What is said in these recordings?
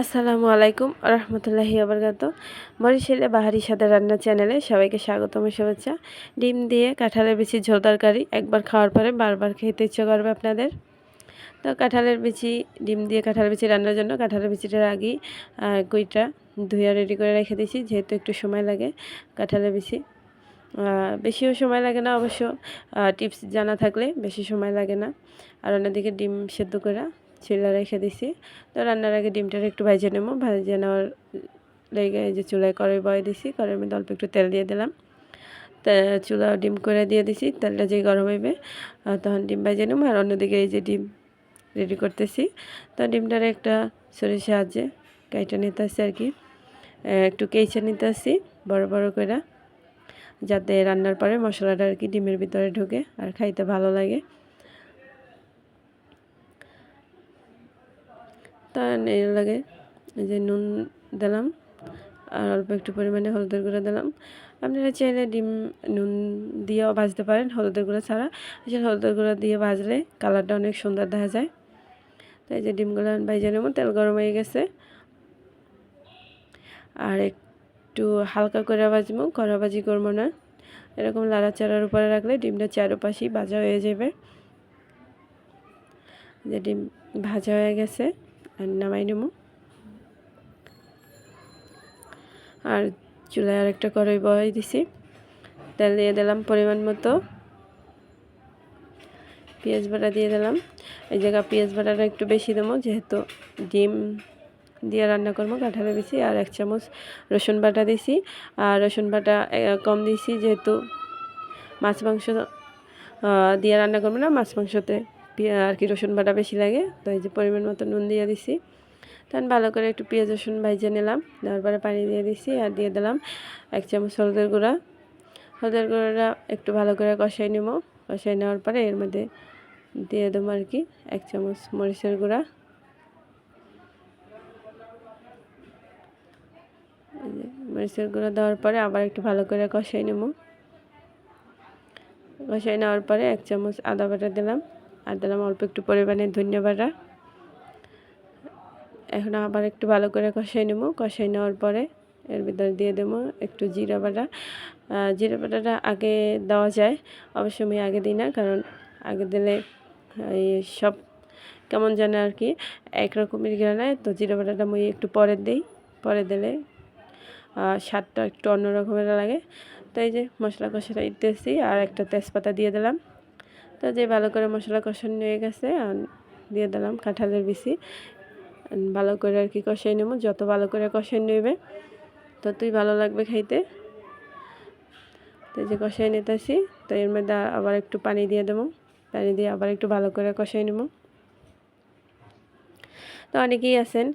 আসসালামু আলাইকুম রহমতুল্লাহি আবরকাত। বরিশালে বাহারি সাদা রান্না চ্যানেলে সবাইকে স্বাগতম শুভেচ্ছা। ডিম দিয়ে কাঁঠালের বিচি ঝোল তরকারি একবার খাওয়ার পরে বারবার খেতে ইচ্ছে করবে আপনাদের। তো কাঁঠালের বিচি, ডিম দিয়ে কাঁঠালের বিচি রান্নার জন্য কাঁঠালের বিচিটার আগেই কুইটা ধুয়ে রেডি করে রেখে দিয়েছি, যেহেতু একটু সময় লাগে কাঁঠালের বিচি। বেশিও সময় লাগে না অবশ্য টিপস জানা থাকলে বেশি সময় লাগে না। আর অন্যদিকে ডিম সেদ্ধ করা ছিলা রেখে দিছি। তো রান্নার আগে ডিমটার একটু ভাজে নেব। ভাজে নেওয়ার লেগে এই যে চুলায় কড়াই বয়ে দিছি। কড়াইয়ের মধ্যে অল্প একটু তেল দিয়ে দিলাম। চুলা ডিম করে দিয়ে দিছি। তেলটা যে গরম হইবে তখন ডিম ভাজে নেব। আর অন্যদিকে এই যে ডিম রেডি করতেছি। তো ডিমটার একটা শরীর সাহায্যে কাইটা নিতে আসছি আর কি। একটু কেইচে নিতে আসছি বড় বড় করে যাতে রান্নার পরে মশলাটা আর কি ডিমের ভিতরে ঢুকে আর খাইতে ভালো লাগে। তা এর লাগে এই যে নুন দিলাম আর অল্প একটু পরিমাণে হলুদের গুঁড়ো দিলাম। আপনারা চাইলে ডিম, নুন দিয়েও ভাজতে পারেন হলুদের গুঁড়ো ছাড়া। আসলে হলুদের গুঁড়ো দিয়ে ভাজলে কালারটা অনেক সুন্দর দেখা যায়। তো এই যে ডিমগুলো ভাজে নেব, তেল গরম হয়ে গেছে। আর একটু হালকা করে ভাজবো, কড়া ভাজি করব না। এরকম লাড়া লাড়াচাড়ার উপরে রাখলে ডিমটা চারোপাশেই ভাজা হয়ে যাবে। যে ডিম ভাজা হয়ে গেছে। নামাই নেব। আর চুলায় আর একটা কড়াই বয়াই দিছি। তেল দিয়ে দিলাম পরিমাণ মতো। পেঁয়াজ বাটা দিয়ে দিলাম। এই জায়গা পেঁয়াজ বাটাটা একটু বেশি দেবো, যেহেতু ডিম দিয়ে রান্না করব, কাঁঠালে বেশি আর এক চামচ রসুন বাটা দিছি। আর রসুন বাটা কম দিয়েছি যেহেতু মাছ মাংস দিয়ে রান্না করব না, মাছ মাংসতে আর কি রসুন বাটা বেশি লাগে, তো এই যে পরিমাণ মতো নুন দিয়ে দিছি। তখন ভালো করে একটু পেঁয়াজ, রসুন ভাইজে নিলাম দেওয়ার পরে পানি দিয়ে দিছি আর দিয়ে দিলাম এক চামচ হলদের গুঁড়া। হলদের গুঁড়োটা একটু ভালো করে কষাই নেব কষাই নেওয়ার পরে এর মধ্যে দিয়ে দেবো আর কি এক চামচ মরিচের গুঁড়া। মরিচের গুঁড়ো দেওয়ার পরে আবার একটু ভালো করে কষাই নেব। কষাই নেওয়ার পরে এক চামচ আদা বাটা দিলাম। আর দিলাম অল্প একটু পরিমাণে ধনিয়া বাটা এখন আবার একটু ভালো করে কষাই নেব। কষাই নেওয়ার পরে এর ভিতরে দিয়ে দেবো একটু জিরা বাটা। জিরা বাটাটা আগে দেওয়া যায় অবশ্যই আমি আগে দিই না, কারণ আগে দিলে, এই সব কেমন জানে আর কি, একরকমের নেয় তো জিরা বাটাটা আমি একটু পরে দিই। পরে দিলে স্বাদটা একটু অন্য রকমের লাগে। তো এই যে মশলা কষাটা দিতেছি, আর একটা তেজপাতা দিয়ে দিলাম। তো যে ভালো করে মশলা কষানো হয়ে গেছে দিয়ে দিলাম কাঁঠালের বিচি। ভালো করে আর কি কষাই নেব, যত ভালো করে কষাই নেবে, ততই ভালো লাগবে খাইতে। তো যে কষাই নিতেছি, তো এর মধ্যে আবার একটু পানি দিয়ে দেবো, পানি দিয়ে আবার একটু ভালো করে কষাই নেব। তো অনেকেই আছেন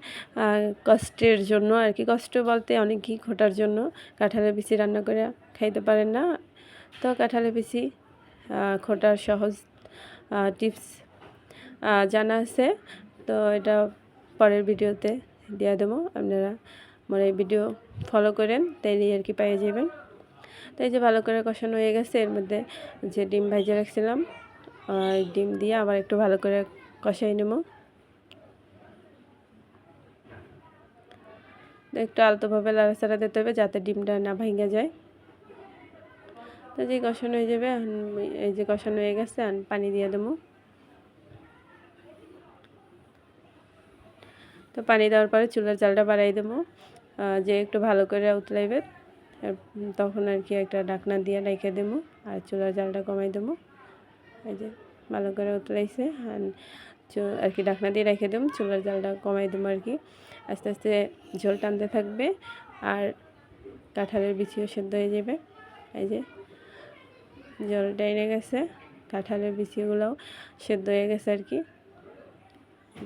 কষ্টের জন্য আর কি, কষ্ট বলতে অনেকেই খোটার জন্য কাঁঠালের বিচি রান্না করে খাইতে পারেন না। তো কাঁঠালের বিচি খোটার সহজ টিপস জানা আছে। তো এটা পরের ভিডিওতে দিয়ে দেবো। আপনারা আমার এই ভিডিও ফলো করেন তাইলেই আর কি পেয়ে যাবেন। তো এই যে ভালো করে কষানো হয়ে গেছে, এর মধ্যে যে ডিম ভাজে রাখছিলাম ডিম দিয়ে আবার একটু ভালো করে কষাই নেব। একটু আলতোভাবে লাড়াচাড়া দিতে হবে যাতে ডিমটা না ভেঙে যায়। তো যে কষানো হয়ে যাবে এই যে কষানো হয়ে গেছে পানি দিয়ে দেবো। তো পানি দেওয়ার পরে চুলার জালটা বাড়াই দেবো। যে একটু ভালো করে উতলাইবে তখন আর কি একটা ডাকনা দিয়ে রেখে দেবো, আর চুলার জালটা কমাই দেবো। এই যে ভালো করে উতলাইছে আর কি ডাকনা দিয়ে রেখে দেবো, চুলার জালটা কমাই দেবো আর কি। আস্তে আস্তে ঝোল টানতে থাকবে, আর কাঁঠালের বিচিও সেদ্ধ হয়ে যাবে। এই যে জলটা এনে গেছে, কাঁঠালের বিচিগুলোও সেদ্ধ হয়ে গেছে আর কি।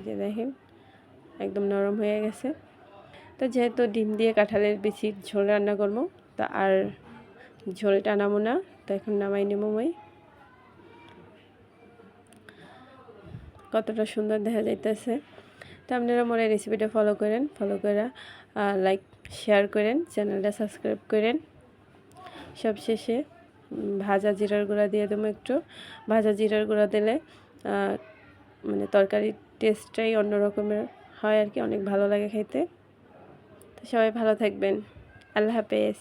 যে দেখেন, একদম নরম হয়ে গেছে। তো যেহেতু ডিম দিয়ে কাঁঠালের বেশি ঝোল রান্না করব, তা আর ঝোল টানাবো না, তো এখন নামাই নেব মই। কতটা সুন্দর দেখা যাইতেছে। তো আপনারা মনে রেসিপিটা ফলো করেন, ফলো করে লাইক শেয়ার করেন, চ্যানেলটা সাবস্ক্রাইব করেন। সব শেষে ভাজা জিরার গুঁড়া দিয়ে দেবো একটু। ভাজা জিরার গুঁড়া দিলে মানে তরকারির টেস্টটাই অন্য রকমের হয় আর কি, অনেক ভালো লাগে খেতে। তো সবাই ভালো থাকবেন। আল্লাহ হাফেজ।